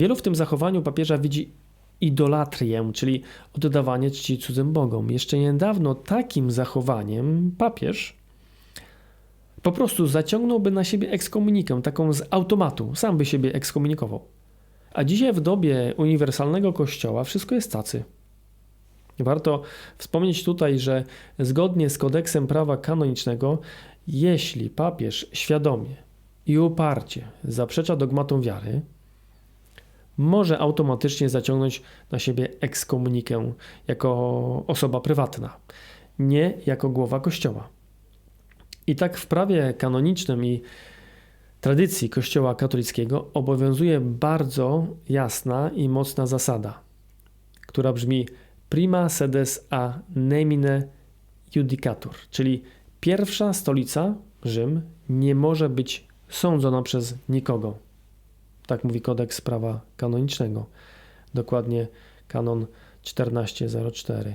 Wielu w tym zachowaniu papieża widzi idolatrię, czyli oddawanie czci cudzym bogom. Jeszcze niedawno takim zachowaniem papież po prostu zaciągnąłby na siebie ekskomunikę, taką z automatu, sam by siebie ekskomunikował. A dzisiaj w dobie uniwersalnego kościoła wszystko jest tacy. Warto wspomnieć tutaj, że zgodnie z kodeksem prawa kanonicznego, jeśli papież świadomie i uparcie zaprzecza dogmatom wiary, może automatycznie zaciągnąć na siebie ekskomunikę jako osoba prywatna, nie jako głowa kościoła. I tak w prawie kanonicznym i tradycji Kościoła katolickiego obowiązuje bardzo jasna i mocna zasada, która brzmi prima sedes a nemine judicatur, czyli pierwsza stolica, Rzym, nie może być sądzona przez nikogo. Tak mówi kodeks prawa kanonicznego, dokładnie kanon 1404.